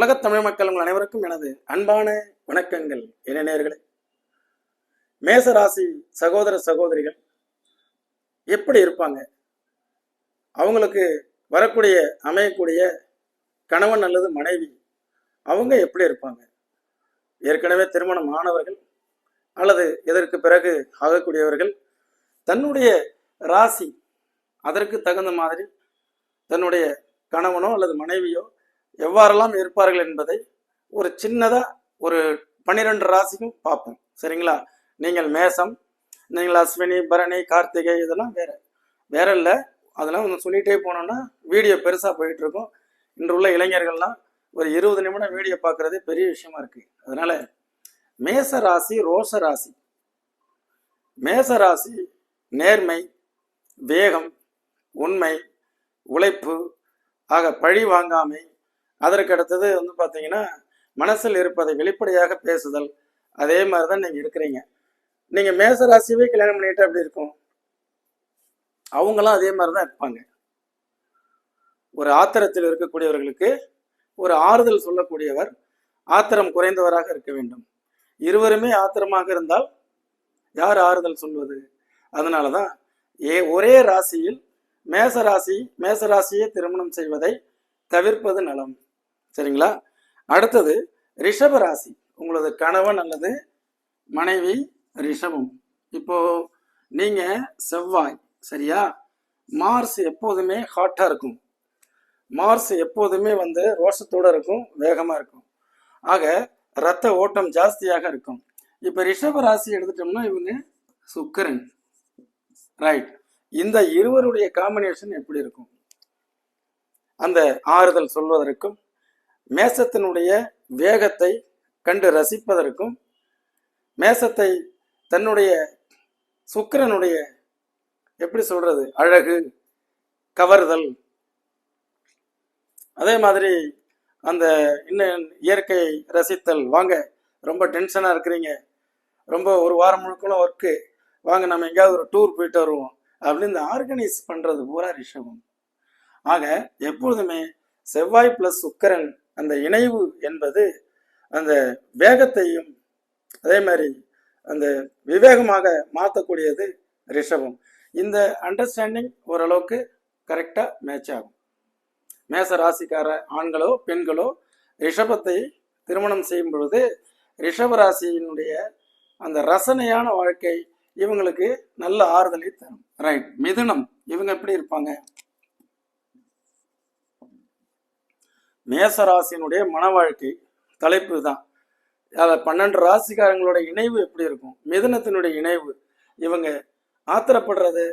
உலகத் தமிழ் மக்கள் உங்கள் அனைவருக்கும் எனது அன்பான வணக்கங்கள். இளைஞர்களே மேச ராசி சகோதர சகோதரிகள் எப்படி இருப்பாங்க? அவங்களுக்கு வரக்கூடிய அமையக்கூடிய கணவன் அல்லது மனைவி அவங்க எப்படி இருப்பாங்க? ஏற்கனவே திருமணம் ஆனவர்கள் அல்லது இதற்கு பிறகு ஆகக்கூடியவர்கள் தன்னுடைய ராசி அதற்கு தகுந்த மாதிரி தன்னுடைய கணவனோ அல்லது மனைவியோ எவ்வாறெல்லாம் இருப்பார்கள் என்பதை ஒரு சின்னதா ஒரு பன்னிரெண்டு ராசிக்கும் பார்ப்போம். சரிங்களா? நீங்கள் மேசம் நீங்கள் அஸ்வினி பரணி கார்த்திகை இதெல்லாம் வேற. வேற இல்லை. அதெல்லாம் கொஞ்சம் சொல்லிகிட்டே போனோம்னா வீடியோ பெருசாக போயிட்டு இருக்கும். இன்று உள்ள இளைஞர்கள்லாம் ஒரு இருபது நிமிடம் வீடியோ பார்க்குறதே பெரிய விஷயமா இருக்கு. அதனால மேச ராசி ரோச ராசி. மேச ராசி நேர்மை வேகம் உண்மை உழைப்பு ஆக பழி வாங்காமை அதற்கு அடுத்தது வந்து பார்த்தீங்கன்னா மனசில் இருப்பதை வெளிப்படையாக பேசுதல். அதே மாதிரி தான் நீங்கள் இருக்கிறீங்க. நீங்கள் மேச ராசியவே கல்யாணம் பண்ணிட்டு அப்படி இருக்கும்? அவங்களாம் அதே மாதிரி தான் இருப்பாங்க. ஒரு ஆத்திரத்தில் இருக்கக்கூடியவர்களுக்கு ஒரு ஆறுதல் சொல்லக்கூடியவர் ஆத்திரம் குறைந்தவராக இருக்க வேண்டும். இருவருமே ஆத்திரமாக இருந்தால் யார் ஆறுதல் சொல்வது? அதனால தான் ஏ ஒரே ராசியில் மேச ராசி மேச ராசியை திருமணம் செய்வதை தவிர்ப்பது நலம். சரிங்களா? அடுத்தது ரிஷப ராசி உங்களது கணவன் அல்லது மனைவி ரிஷபம். இப்போ நீங்க செவ்வாய் சரியா? மார்ஸ் எப்போதுமே ஹாட்டா இருக்கும். மார்ஸ் எப்போதுமே வந்து ரோஷத்தோட இருக்கும் வேகமா இருக்கும். ஆக ரத்த ஓட்டம் ஜாஸ்தியாக இருக்கும். இப்ப ரிஷப ராசி எடுத்துட்டோம்னா இவங்க சுக்கரன். ரைட் இந்த இருவருடைய காம்பினேஷன் எப்படி இருக்கும்? அந்த ஆறுதல் சொல்வதற்கும் மேசத்தினுடைய வேகத்தை கண்டு ரசிப்பதற்கும் மேசத்தை தன்னுடைய சுக்கிரனுடைய எப்படி சொல்றது அழகு கவர்தல். அதே மாதிரி அந்த இன்னும் இயற்கை ரசித்தல். வாங்க ரொம்ப டென்ஷனாக இருக்கிறீங்க. ரொம்ப ஒரு வாரம் முழுக்கலாம் ஒர்க்கு வாங்க நம்ம எங்கேயாவது ஒரு டூர் போயிட்டு வருவோம். அப்படின்னு இந்த ஆர்கனைஸ் பண்ணுறது பூரா ரிஷபம். ஆக எப்பொழுதுமே செவ்வாய் ப்ளஸ் சுக்கிரன் அந்த இணைவு என்பது அந்த வேகத்தையும் அதே மாதிரி அந்த விவேகமாக மாற்றக்கூடியது ரிஷபம். இந்த அண்டர்ஸ்டாண்டிங் ஓரளவுக்கு கரெக்டாக மேட்ச் ஆகும். மேச ராசிக்கார ஆண்களோ பெண்களோ ரிஷபத்தை திருமணம் செய்யும் பொழுது ரிஷப ராசியினுடைய அந்த ரசனையான வாழ்க்கை இவங்களுக்கு நல்ல ஆறுதலை தரும். ரைட் மிதுனம். இவங்க எப்படி இருப்பாங்க? மேச ராசியினுடைய மன வாழ்க்கை தலைப்பு தான் அதில் பன்னெண்டு ராசிக்காரங்களோட இணைவு எப்படி இருக்கும்? மிதுனத்தினுடைய இணைவு. இவங்க ஆத்திரப்படுறது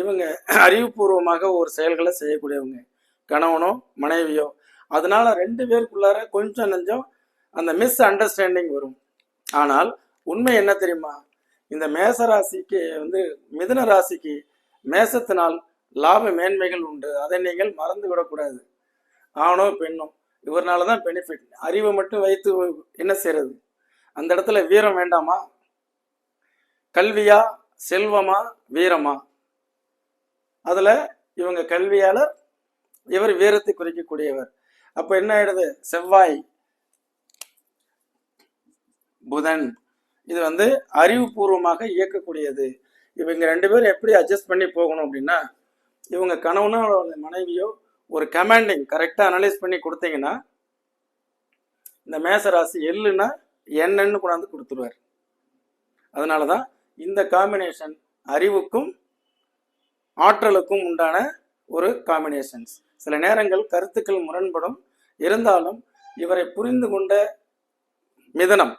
இவங்க அறிவுபூர்வமாக ஒரு செயல்களை செய்யக்கூடியவங்க. கணவனோ மனைவியோ. அதனால ரெண்டு பேருக்குள்ளார கொஞ்சம் நஞ்சம் அந்த மிஸ் அண்டர்ஸ்டாண்டிங் வரும். ஆனால் உண்மை என்ன தெரியுமா? இந்த மேச ராசிக்கு வந்து மிதுன ராசிக்கு மேசத்தினால் லாப மேன்மைகள் உண்டு. அதை நீங்கள் மறந்து விடக்கூடாது ஆணோ பெண்ணோ இவர்னால தான் பெனிஃபிட் அறிவை மட்டும் வைத்து என்ன செய்யறது? அந்த இடத்துல வீரம் வேண்டாமா? கல்வியா செல்வமா வீரமா? அதுல இவங்க கல்வியாளர் இவர் வீரத்தை குறிக்கக்கூடியவர். அப்ப என்ன ஆயிடுது? செவ்வாய் புதன். இது வந்து அறிவுபூர்வமாக இயக்கக்கூடியது. இவங்க ரெண்டு பேரும் எப்படி அட்ஜஸ்ட் பண்ணி போகணும் அப்படின்னா இவங்க கணவனோ மனைவியோ ஒரு கமாண்டிங் கரெக்டாக அனலைஸ் பண்ணி கொடுத்தீங்கன்னா இந்த மேச ராசி எள்ளுன்னா என்னன்னு கொண்டாந்து கொடுத்துருவார். அதனால தான் இந்த காம்பினேஷன் அறிவுக்கும் ஆற்றலுக்கும் உண்டான ஒரு காம்பினேஷன்ஸ் சில நேரங்கள் கருத்துக்கள் முரண்படும். இருந்தாலும் இவரை புரிந்து கொண்ட மிதனம்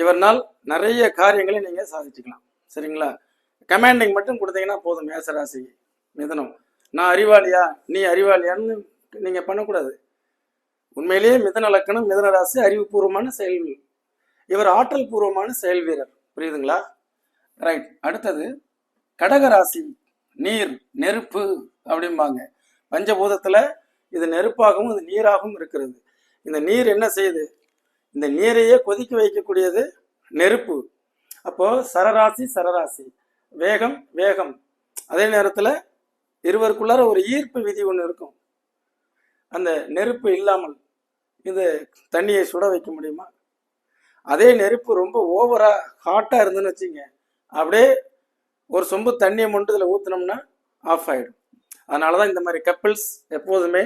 இவர்னால் நிறைய காரியங்களை நீங்கள் சாதிச்சுக்கலாம். சரிங்களா? கமாண்டிங் மட்டும் கொடுத்தீங்கன்னா போதும் மேசராசி மிதனம். நான் அறிவாளியா? நீ அறிவாளியான்னு நீங்க பண்ணக்கூடாது. உண்மையிலேயே மிதன லக்கணம் மிதன ராசி அறிவுபூர்வமான செயல் இவர் ஆற்றல் பூர்வமான செயல் வீரர். புரியுதுங்களா? ரைட் அடுத்தது கடகராசி நீர் நெருப்பு அப்படிம்பாங்க. பஞ்சபூதத்துல இது நெருப்பாகவும் இது நீராகவும் இருக்கிறது. இந்த நீர் என்ன செய்யுது? இந்த நீரையே கொதிக்க வைக்கக்கூடியது நெருப்பு. அப்போ சரராசி சரராசி. வேகம் வேகம். அதே நேரத்துல இருவருக்குள்ளார ஒரு ஈர்ப்பு விதி ஒன்று இருக்கும். அந்த நெருப்பு இல்லாமல் இந்த தண்ணியை சுட வைக்க முடியுமா? அதே நெருப்பு ரொம்ப ஓவரா ஹாட்டா இருந்துன்னு வச்சுங்க அப்படியே ஒரு சொம்பு தண்ணியை மட்டும் இதில் ஊற்றினோம்னா ஆஃப் ஆயிடும். அதனால தான் இந்த மாதிரி கப்பிள்ஸ் எப்போதுமே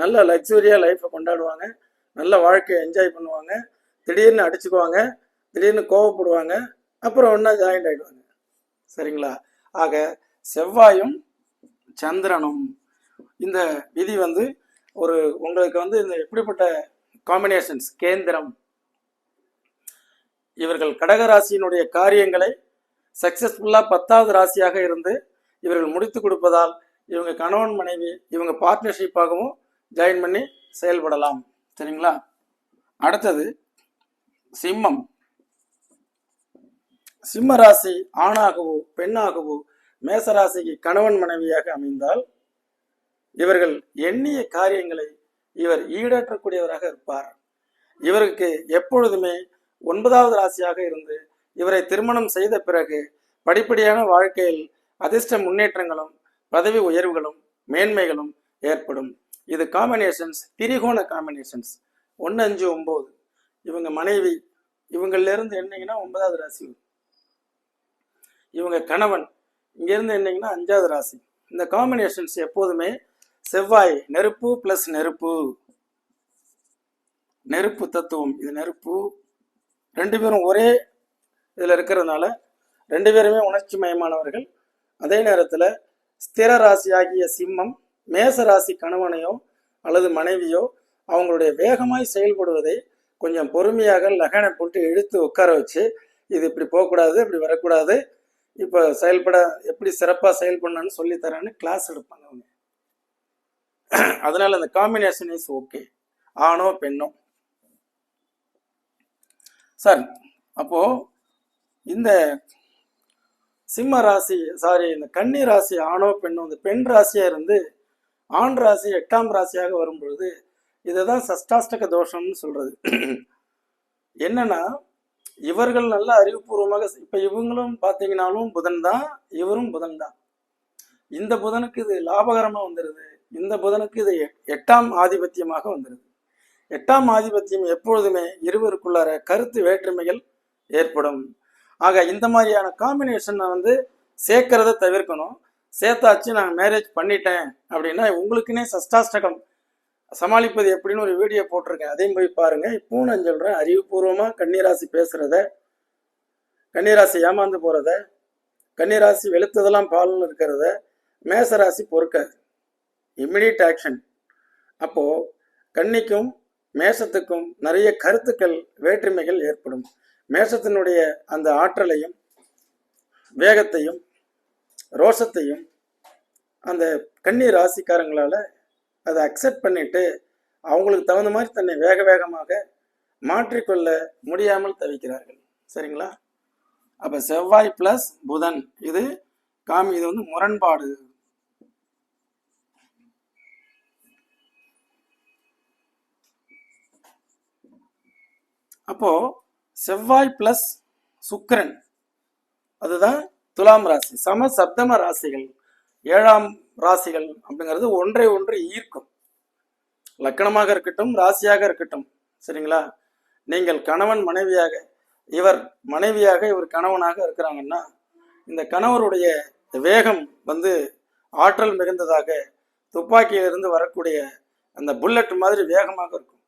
நல்ல லக்ஸுரியாக லைஃப்பை கொண்டாடுவாங்க. நல்ல வாழ்க்கையை என்ஜாய் பண்ணுவாங்க. திடீர்னு அடிச்சுக்குவாங்க திடீர்னு கோவப்படுவாங்க அப்புறம் ஒன்றா ஜாயிண்ட் ஆகிடுவாங்க சரிங்களா? ஆக செவ்வாயும் சந்திரனும் இந்த விதி வந்து ஒரு உங்களுக்கு வந்து இந்த எப்படிப்பட்ட காம்பினேஷன்ஸ் கேந்திரம். இவர்கள் கடகராசியினுடைய காரியங்களை சக்சஸ்ஃபுல்லாக பத்தாவது ராசியாக இருந்து இவர்கள் முடித்து கொடுப்பதால் இவங்க கணவன் மனைவி இவங்க பார்ட்னர்ஷிப்பாகவும் ஜாயின் பண்ணி செயல்படலாம். சரிங்களா? அடுத்தது சிம்மம். சிம்ம ராசி ஆணாகவோ பெண்ணாகவோ மேசராசிக்கு கணவன் மனைவியாக அமைந்தால் இவர்கள் எண்ணிய காரியங்களை இவர் ஈடேற்றக்கூடியவராக இருப்பார். இவருக்கு எப்பொழுதுமே ஒன்பதாவது ராசியாக இருந்து இவரை திருமணம் செய்த பிறகு படிப்படியான வாழ்க்கையில் அதிர்ஷ்ட முன்னேற்றங்களும் பதவி உயர்வுகளும் மேன்மைகளும் ஏற்படும். இது காம்பினேஷன்ஸ் திரிகோண காம்பினேஷன்ஸ் ஒன்று அஞ்சு ஒம்பது இவங்க மனைவி இவங்கள்லேருந்து என்னங்கன்னா ஒன்பதாவது ராசி வரும். இவங்க கணவன் இங்கேருந்து என்னங்கன்னா அஞ்சாவது ராசி. இந்த காம்பினேஷன்ஸ் எப்போதுமே செவ்வாய் நெருப்பு பிளஸ் நெருப்பு. நெருப்பு தத்துவம் இது நெருப்பு. ரெண்டு பேரும் ஒரே இதில் இருக்கிறதுனால ரெண்டு பேருமே உணர்ச்சி மயமானவர்கள். அதே நேரத்தில் ஸ்திர ராசி ஆகிய சிம்மம் மேச ராசி கணவனையோ அல்லது மனைவியோ அவங்களுடைய வேகமாய் செயல்படுவதை கொஞ்சம் பொறுமையாக லகனை போட்டு இழுத்து உட்கார வச்சு இது இப்படி போகக்கூடாது இப்படி வரக்கூடாது. இப்போ செயல்பட எப்படி சிறப்பாக செயல்படணும்னு சொல்லித்தரேன்னு கிளாஸ் எடுப்பாங்க அவங்க. அதனால அந்த காம்பினேஷன் இஸ் ஓகே ஆணோ பெண்ணோ. சார் அப்போ இந்த சிம்ம ராசி சாரி இந்த கன்னி ராசி ஆணோ பெண்ணோ இந்த பெண் ராசியா இருந்து ஆண் ராசி எட்டாம் ராசியாக வரும்பொழுது இதை தான் சஷ்டாஷ்டக தோஷம்னு சொல்றது. என்னன்னா இவர்கள் நல்ல அறிவுபூர்வமாக இப்ப இவங்களும் பார்த்தீங்கன்னாலும் புதன் தான் இவரும் புதன் தான். இந்த புதனுக்கு இது லாபகரமா வந்துடுது இந்த புதனுக்கு இது எட்டாம் ஆதிபத்தியமாக வந்துடுது எட்டாம் ஆதிபத்தியம் எப்பொழுதுமே இருவருக்குள்ளார கருத்து வேற்றுமைகள் ஏற்படும். ஆக இந்த மாதிரியான காம்பினேஷனை வந்து சேர்க்கறத தவிர்க்கணும். சேர்த்தாச்சு நான் மேரேஜ் பண்ணிட்டேன் அப்படின்னா உங்களுக்குன்னே சஷ்டாஷ்டகம் சமாளிப்பது எப்படின்னு ஒரு வீடியோ போட்டிருக்கேன். அதையும் போய் பாருங்க. இப்பவும் நான் சொல்றேன் அறிவுபூர்வமாக கன்னிராசி பேசுறத கன்னிராசி ஏமாந்து போறத கன்னிராசி வெளுத்ததெல்லாம் பால்னு இருக்கிறத மேசராசி பொறுக்காது இம்மிடியட் ஆக்ஷன் அப்போ கன்னிக்கும் மேஷத்துக்கும் நிறைய கருத்துக்கள் வேற்றுமைகள் ஏற்படும். மேஷத்தினுடைய அந்த ஆற்றலையும் வேகத்தையும் ரோஷத்தையும் அந்த கன்னி ராசிக்காரங்களால அதை அக்செப்ட் பண்ணிட்டு அவங்களுக்கு தகுந்த மாதிரி தன்னை வேக வேகமாக மாற்றிக்கொள்ள முடியாமல் தவிக்கிறார்கள். சரிங்களா? அப்ப செவ்வாய் பிளஸ் புதன் இது காமி இது வந்து முரண்பாடு. அப்போ செவ்வாய் பிளஸ் சுக்கிரன் அதுதான் துலாம் ராசி சம சப்தம ராசிகள். ஏழாம் ராசிகள் அப்படிங்கிறது ஒன்றை ஒன்று ஈர்க்கும். லக்கணமாக இருக்கட்டும் ராசியாக இருக்கட்டும் சரிங்களா? நீங்கள் கணவன் மனைவியாக இவர் மனைவியாக இவர் கணவனாக இருக்கிறாங்கன்னா இந்த கணவருடைய வேகம் வந்து ஆற்றல் மிகுந்ததாக துப்பாக்கியிலிருந்து வரக்கூடிய அந்த புல்லட் மாதிரி வேகமாக இருக்கும்.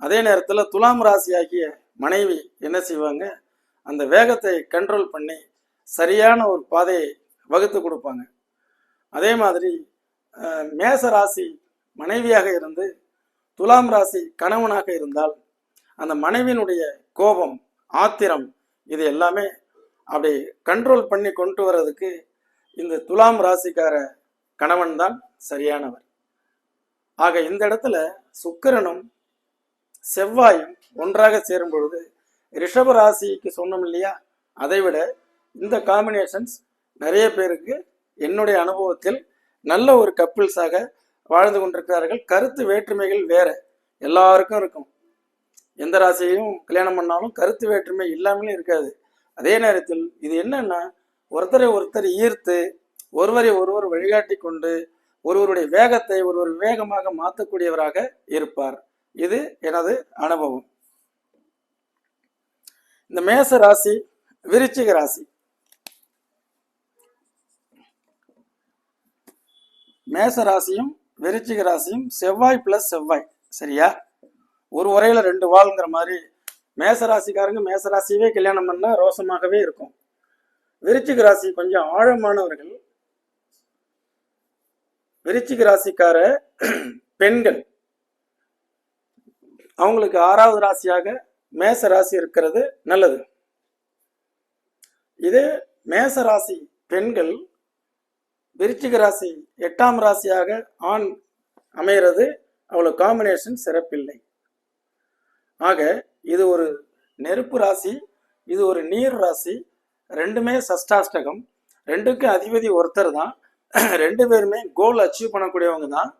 அதே நேரத்தில் துலாம் ராசி ஆகிய மனைவி என்ன செய்வாங்க? அந்த வேகத்தை கண்ட்ரோல் பண்ணி சரியான ஒரு பாதையை வகுத்து கொடுப்பாங்க. அதே மாதிரி மேச ராசி மனைவியாக இருந்து துலாம் ராசி கணவனாக இருந்தால் அந்த மனைவியினுடைய கோபம் ஆத்திரம் இது எல்லாமே அப்படி கண்ட்ரோல் பண்ணி கொண்டு வர்றதுக்கு இந்த துலாம் ராசிக்கார கணவன் தான் சரியானவர். ஆக இந்த இடத்துல சுக்கிரனும் செவ்வாயும் ஒன்றாக சேரும் பொழுது ரிஷப ராசிக்கு சொன்னோம் இல்லையா? அதை விட இந்த காம்பினேஷன்ஸ் நிறைய பேருக்கு என்னுடைய அனுபவத்தில் நல்ல ஒரு கப்பிள்ஸாக வாழ்ந்து கொண்டிருக்கிறார்கள். கருத்து வேற்றுமைகள் வேற. எல்லாருக்கும் இருக்கும். எந்த ராசியையும் கல்யாணம் பண்ணாலும் கருத்து வேற்றுமை இல்லாமலும் இருக்காது. அதே நேரத்தில் இது என்னன்னா ஒருத்தரை ஒருத்தர் ஈர்த்து ஒருவரை ஒருவர் வழிகாட்டி கொண்டு ஒருவருடைய வேகத்தை ஒருவர் வேகமாக மாற்றக்கூடியவராக இருப்பார். இது எனது அனுபவம். இந்த மேச ராசி விருச்சிக ராசி. மேச ராசியும் விருச்சிக ராசியும் செவ்வாய் பிளஸ் செவ்வாய். சரியா? ஒரு உரையில ரெண்டு வாள்ங்கிற மாதிரி மேச ராசிக்காரங்க மேச ராசியவே கல்யாணம் பண்ணா ரோசமாகவே இருக்கும். விருச்சிக ராசி கொஞ்சம் ஆழமானவர்கள். விருச்சிக ராசிக்கார பெண்கள். அவங்களுக்கு ஆறாவது ராசியாக மேச ராசி இருக்கிறது நல்லது. இது மேச ராசி பெண்கள் விருச்சிக ராசி எட்டாம் ராசியாக ஆண் அமைகிறது. அவ்வளோ காம்பினேஷன் சிறப்பில்லை. ஆக இது ஒரு நெருப்பு ராசி இது ஒரு நீர் ராசி. ரெண்டுமே சஷ்டாஷ்டகம். ரெண்டுக்கும் அதிபதி ஒருத்தர் தான். ரெண்டு பேருமே கோல் அச்சீவ் பண்ணக்கூடியவங்க தான்.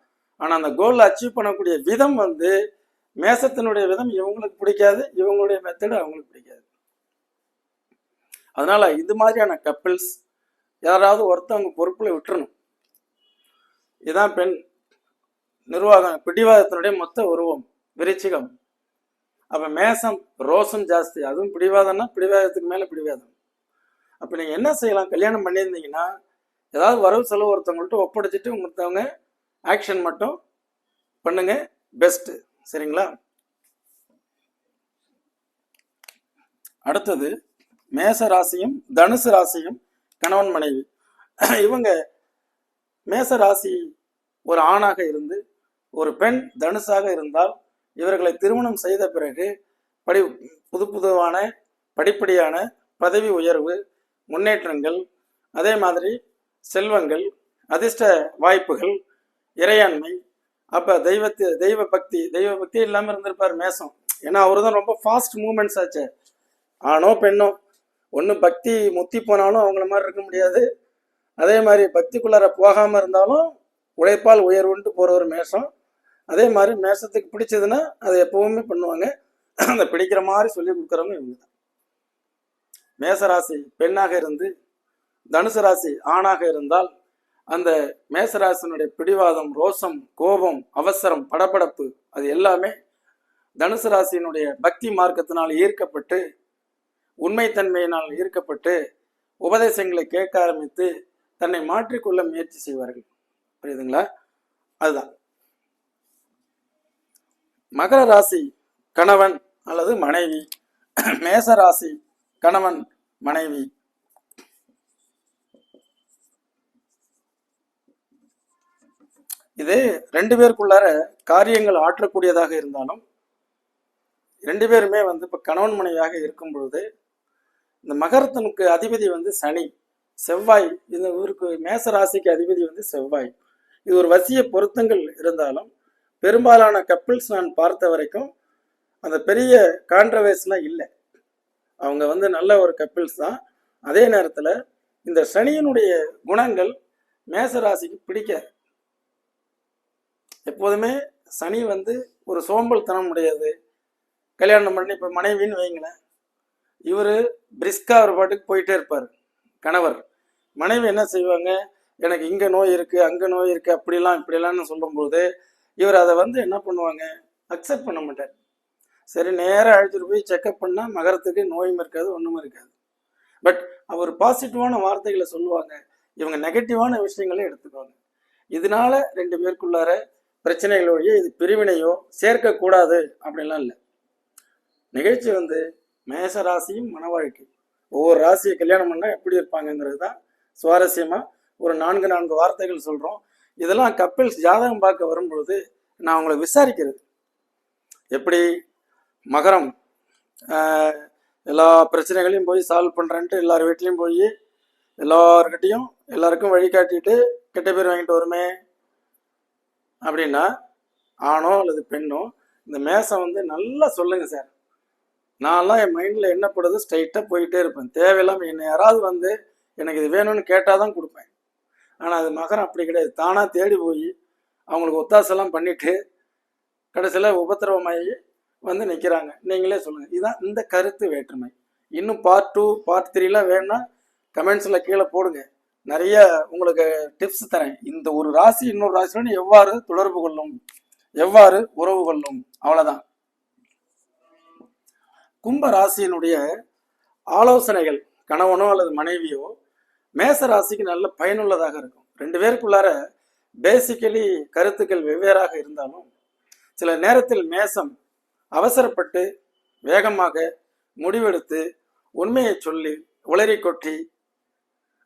ஆனால் அந்த கோல் அச்சீவ் பண்ணக்கூடிய விதம் வந்து மேசத்தினுடைய விதம் இவங்களுக்கு பிடிக்காது இவங்களுடைய மெத்தடு அவங்களுக்கு பிடிக்காது. அதனால இது மாதிரியான கப்பிள்ஸ் யாராவது ஒருத்தவங்க பொறுப்புல விட்டுறணும். இதுதான் பெண் நிர்வாகம். பிடிவாதத்தினுடைய மொத்த உருவம் விருச்சிகம். அப்ப மேசம் ரோசம் ஜாஸ்தி. அதுவும் பிடிவாதம்னா பிடிவாதத்துக்கு மேல பிடிவாதம். அப்ப நீங்க என்ன செய்யலாம்? கல்யாணம் பண்ணியிருந்தீங்கன்னா ஏதாவது வரவு செலவு ஒருத்தவங்கள்ட்ட ஒப்படைச்சிட்டு ஒருத்தவங்க ஆக்ஷன் மட்டும் பண்ணுங்க. பெஸ்ட் சரிங்களா? அடுத்தது மேச ராசியும் தனுசு ராசியும் கணவன் மனைவி. இவங்க மேச ராசி ஒரு ஆணாக இருந்து ஒரு பெண் தனுசாக இருந்தால் இவர்களை திருமணம் செய்த பிறகு படி புது புதுவான படிப்படியான பதவி உயர்வு முன்னேற்றங்கள் அதே மாதிரி செல்வங்கள் அதிர்ஷ்ட வாய்ப்புகள் இறையாண்மை அப்போ தெய்வத்து தெய்வ பக்தி தெய்வ பக்தி இல்லாமல் இருந்திருப்பார் மேசம். ஏன்னா அவர் தான் ரொம்ப ஃபாஸ்ட் மூமெண்ட்ஸ் ஆச்சு. ஆணோ பெண்ணோ ஒன்று பக்தி முத்தி போனாலும் அவங்கள மாதிரி இருக்க முடியாது. அதே மாதிரி பக்திக்குள்ளார போகாமல் இருந்தாலும் உழைப்பால் உயர்வுன்ட்டு போகிற ஒரு மேஷம். அதே மாதிரி மேஷத்துக்கு பிடிச்சதுன்னா அதை எப்பவுமே பண்ணுவாங்க. அந்த பிடிக்கிற மாதிரி சொல்லி கொடுக்குறவங்க இவங்க தான். மேசராசி பெண்ணாக இருந்து தனுசு ராசி ஆணாக இருந்தால் அந்த மேசராசினுடைய பிடிவாதம் ரோசம் கோபம் அவசரம் படபடப்பு அது எல்லாமே தனுசு ராசியினுடைய பக்தி மார்க்கத்தினால் ஈர்க்கப்பட்டு உண்மைத்தன்மையினால் ஈர்க்கப்பட்டு உபதேசங்களை கேட்க ஆரம்பித்து தன்னை மாற்றிக்கொள்ள முயற்சி செய்வார்கள். புரியுதுங்களா? அதுதான். மகர ராசி கணவன் அல்லது மனைவி மேச ராசி கணவன் மனைவி. இது ரெண்டு பேருக்குள்ளார காரியங்கள் ஆற்றக்கூடியதாக இருந்தாலும் ரெண்டு பேருமே வந்து இப்போ கணவன் மனைவியாக இருக்கும் பொழுது இந்த மகரத்தனுக்கு அதிபதி வந்து சனி செவ்வாய். இந்த ஊருக்கு மேச ராசிக்கு அதிபதி வந்து செவ்வாய். இது ஒரு வசிய பொருத்தங்கள் இருந்தாலும் பெரும்பாலான கப்பிள்ஸ் நான் பார்த்த வரைக்கும் அந்த பெரிய கான்ட்ரவர்ஸ்லாம் இல்லை. அவங்க வந்து நல்ல ஒரு கப்பிள்ஸ் தான். அதே நேரத்தில் இந்த சனியினுடைய குணங்கள் மேச ராசிக்கு பிடிக்காது. எப்போதுமே சனி வந்து ஒரு சோம்பல் தனம் உடையது கல்யாணம் பண்ணி இப்போ மனைவின்னு வைங்களேன். இவர் பிரிஸ்கா ஒரு பாட்டுக்கு போயிட்டே இருப்பார் கணவர். மனைவி என்ன செய்வாங்க? எனக்கு இங்கே நோய் இருக்குது அங்கே நோய் இருக்குது அப்படிலாம் இப்படிலாம்னு சொல்லும்போது இவர் அதை வந்து என்ன பண்ணுவாங்க? அக்செப்ட் பண்ண மாட்டார். சரி நேராக அழைச்சிட்டு போய் செக்கப் பண்ணால் மகரத்துக்கு நோயும் இருக்காது ஒன்றும் இருக்காது. பட் அவர் பாசிட்டிவான வார்த்தைகளை சொல்லுவாங்க. இவங்க நெகட்டிவான விஷயங்களை எடுத்துக்குவாங்க. இதனால ரெண்டு பேருக்குள்ளார பிரச்சனைகள் இது பிரிவினையோ சேர்க்கக்கூடாது அப்படிலாம் இல்லை. நிகழ்ச்சி வந்து மேச ராசியும் மன வாழ்க்கை. ஒவ்வொரு ராசியை கல்யாணம் பண்ணால் எப்படி இருப்பாங்கங்கிறது தான் சுவாரஸ்யமாக ஒரு நான்கு நான்கு வார்த்தைகள் சொல்கிறோம் இதெல்லாம் கப்பிள்ஸ் ஜாதகம் பார்க்க வரும்பொழுது நான் அவங்கள விசாரிக்கிறது. எப்படி? மகரம். எல்லா பிரச்சனைகளையும் போய் சால்வ் பண்ணுறேன்ட்டு எல்லார் வீட்லேயும் போய் எல்லார்கிட்டையும் எல்லாருக்கும் வழிகாட்டிட்டு கெட்ட பேர் வாங்கிட்டு வருமே? அப்படின்னா ஆணோ அல்லது பெண்ணோ இந்த மேசம் வந்து நல்லா சொல்லுங்கள் சார். நான்லாம் என் மைண்டில் என்னப்படுது ஸ்ட்ரைட்டாக போயிட்டே இருப்பேன். தேவையில்லாமல் என்னை யாராவது வந்து எனக்கு இது வேணும்னு கேட்டால் தான் கொடுப்பேன். ஆனால் அது மகரம் அப்படி கிடையாது. தானாக தேடி போய் அவங்களுக்கு ஒத்தாசெல்லாம் பண்ணிவிட்டு கடைசியில் உபத்திரவமாகி வந்து நிற்கிறாங்க நீங்களே சொல்லுங்கள் இதுதான் இந்த கருத்து வேற்றுமை. இன்னும் பார்ட் டூ பார்ட் த்ரீலாம் வேணும்னா கமெண்ட்ஸில் கீழே போடுங்க. நிறைய உங்களுக்கு டிப்ஸ் தரேன். இந்த ஒரு ராசி இன்னொரு ராசியுடன் எவ்வாறு தொடர்பு கொள்ளும்? எவ்வாறு உறவு கொள்ளும்? அவ்வளோதான் கும்ப ராசியினுடைய ஆலோசனைகள் கணவனோ அல்லது மனைவியோ மேச ராசிக்கு நல்ல பயனுள்ளதாக இருக்கும். ரெண்டு பேருக்குள்ளார பேசிக்கலி கருத்துக்கள் வெவ்வேறாக இருந்தாலும் சில நேரத்தில் மேசம் அவசரப்பட்டு வேகமாக முடிவெடுத்து உண்மையை சொல்லி உளறி கொட்டி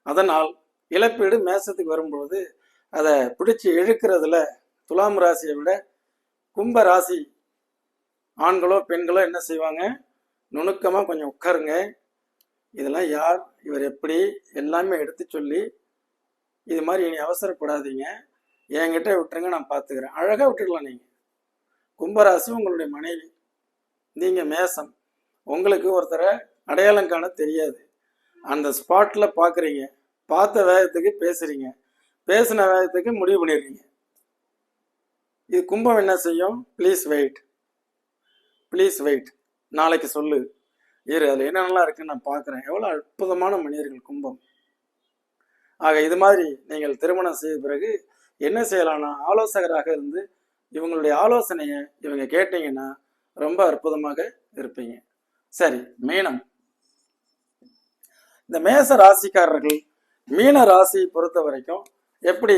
அதனால் இழப்பீடு மேசத்துக்கு வரும்பொழுது அதை பிடிச்சி இழுக்கிறதுல துலாம் ராசியை விட கும்ப ராசி ஆண்களோ பெண்களோ என்ன செய்வாங்க? நுணுக்கமாக கொஞ்சம் உட்காருங்க. இதெல்லாம் யார்? இவர் எப்படி? எல்லாமே எடுத்து சொல்லி இது மாதிரி இனி அவசரப்படாதீங்க. என்கிட்ட விட்டுருங்க நான் பார்த்துக்கிறேன் அழகாக விட்டுடலாம் நீங்கள் கும்பராசி உங்களுடைய மனைவி. நீங்கள் மேசம். உங்களுக்கு ஒருத்தரை அடையாளம் காண தெரியாது. அந்த ஸ்பாட்டில் பார்க்குறீங்க பார்த்த வேகத்துக்கு பேசுகிறீங்க பேசின வேகத்துக்கு முடிவு பண்ணிடுறீங்க. இது கும்பம் என்ன செய்யும்? ப்ளீஸ் வெயிட் ப்ளீஸ் வெயிட் நாளைக்கு சொல்லு. இரு அதில் என்னென்னலாம் இருக்குன்னு நான் பார்க்குறேன் எவ்வளோ அற்புதமான மனிதர்கள் கும்பம். ஆக இது மாதிரி நீங்கள் திருமணம் செய்த பிறகு என்ன செய்யலாம்னா ஆலோசகராக இருந்து இவங்களுடைய ஆலோசனையை இவங்க கேட்டீங்கன்னா ரொம்ப அற்புதமாக இருப்பீங்க. சரி மீனம். இந்த மேச ராசிக்காரர்கள் மீன ராசியை பொறுத்த வரைக்கும் எப்படி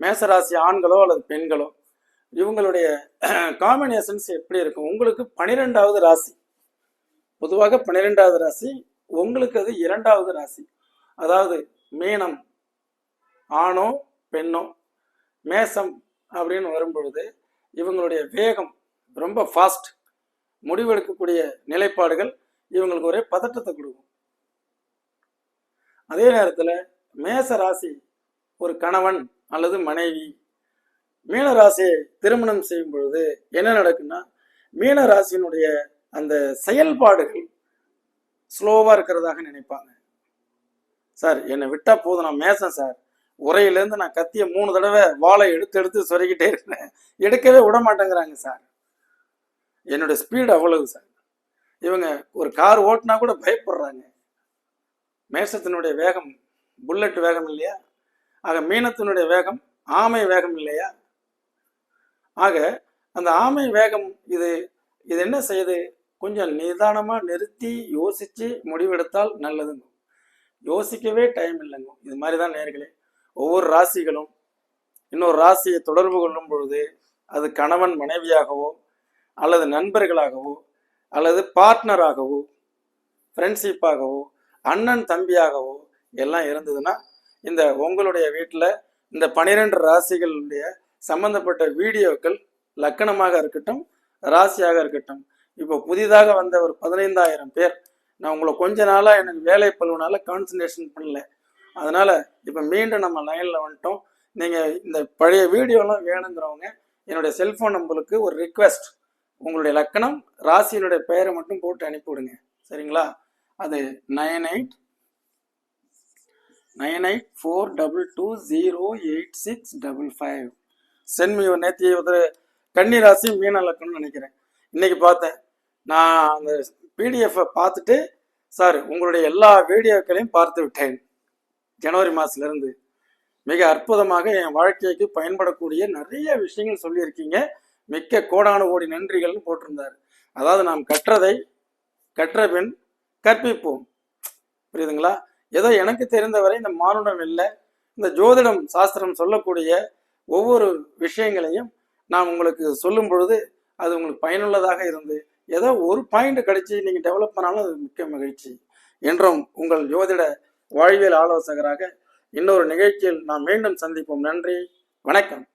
மேச ராசி ஆண்களோ அல்லது பெண்களோ இவங்களுடைய காம்பினேஷன்ஸ் எப்படி இருக்கும்? உங்களுக்கு பனிரெண்டாவது ராசி. பொதுவாக பன்னிரெண்டாவது ராசி உங்களுக்கு அது இரண்டாவது ராசி. அதாவது மீனம் ஆணோ பெண்ணோ மேசம் அப்படின்னு வரும்பொழுது இவங்களுடைய வேகம் ரொம்ப ஃபாஸ்ட் முடிவெடுக்கக்கூடிய நிலைப்பாடுகள் இவங்களுக்கு ஒரே பதட்டத்தை கொடுக்கும். அதே நேரத்தில் மேச ராசி ஒரு கணவன் அல்லது மனைவி மீன ராசியை திருமணம் செய்யும் பொழுது என்ன நடக்குன்னா மீன ராசியினுடைய அந்த செயல்பாடுகள் ஸ்லோவாக இருக்கிறதாக நினைப்பாங்க. சார் என்னை விட்டா போதும் நான் மேசன் சார் உரையிலேருந்து நான் கத்திய மூணு தடவை வாழை எடுத்து எடுத்து சொருகிட்டே இருக்கிறேன். எடுக்கவே விட மாட்டேங்கிறாங்க சார் என்னுடைய ஸ்பீடு அவ்வளவு சார் இவங்க ஒரு கார் ஓட்டினா கூட பயப்படுறாங்க. மேசத்தினுடைய வேகம் புல்லட் வேகம் இல்லையா? ஆக மீனத்தினுடைய வேகம் ஆமை வேகம் இல்லையா? ஆக அந்த ஆமை வேகம் இது இது என்ன செய்யுது? கொஞ்சம் நிதானமாக நிறுத்தி யோசித்து முடிவெடுத்தால் நல்லதுங்க. யோசிக்கவே டைம் இல்லைங்க. இது மாதிரி தான் நேர்களே. ஒவ்வொரு ராசிகளும் இன்னொரு ராசியை தொடர்பு கொள்ளும் பொழுது அது கணவன் மனைவியாகவோ அல்லது நண்பர்களாகவோ அல்லது பார்ட்னராகவோ ஃப்ரெண்ட்ஷிப்பாகவோ அண்ணன் தம்பியாகவோ எல்லாம் இருந்ததுன்னா இந்த உங்களுடைய வீட்டில் இந்த பனிரெண்டு ராசிகளுடைய சம்பந்தப்பட்ட வீடியோக்கள் லக்கணமாக இருக்கட்டும் ராசியாக இருக்கட்டும். இப்போ புதிதாக வந்த ஒரு பதினைந்தாயிரம் பேர். நான் உங்களை கொஞ்ச நாளாக எனக்கு வேலை பழுவனால கான்சன்ட்ரேஷன் பண்ணல. அதனால் இப்போ மீண்டும் நம்ம லைனில் வந்துட்டோம். நீங்கள் இந்த பழைய வீடியோலாம் வேணுங்கிறவங்க என்னுடைய செல்ஃபோன் நம்பருக்கு ஒரு ரிக்வெஸ்ட் உங்களுடைய லக்கணம் ராசியினுடைய பெயரை மட்டும் போட்டு அனுப்பிவிடுங்க சரிங்களா? அது nine eight nine eight four double two zero eight six double five. சென்மி நேத்தி ஒரு கன்னி ராசி மீன லக்கணம்னு நினைக்கிறேன். இன்னைக்கு பார்த்தேன். நான் அந்த பிடிஎஃப்பை பார்த்துட்டு சார் உங்களுடைய எல்லா வீடியோக்களையும் பார்த்து விட்டேன். ஜனவரி மாதத்துலேருந்து மிக அற்புதமாக என் வாழ்க்கைக்கு பயன்படக்கூடிய நிறைய விஷயங்கள் சொல்லியிருக்கீங்க. மிக்க கோடான கோடி நன்றிகள்னு போட்டிருந்தார். அதாவது நாம் கற்றதை கற்ற பின் கற்பிப்போம். புரியுதுங்களா? ஏதோ எனக்கு தெரிந்தவரை இந்த மானுடம் இல்லை. இந்த ஜோதிடம் சாஸ்திரம் சொல்லக்கூடிய ஒவ்வொரு விஷயங்களையும் நான் உங்களுக்கு சொல்லும் பொழுது அது உங்களுக்கு பயனுள்ளதாக இருந்து ஏதோ ஒரு பாயிண்ட் கிடைச்சி நீங்கள் டெவலப் பண்ணாலும் அது மிக்க மகிழ்ச்சி என்றும் உங்கள் ஜோதிட வாழ்வியல் ஆலோசகராக இன்னொரு நிகழ்ச்சியில் நாம் மீண்டும் சந்திப்போம். நன்றி. வணக்கம்.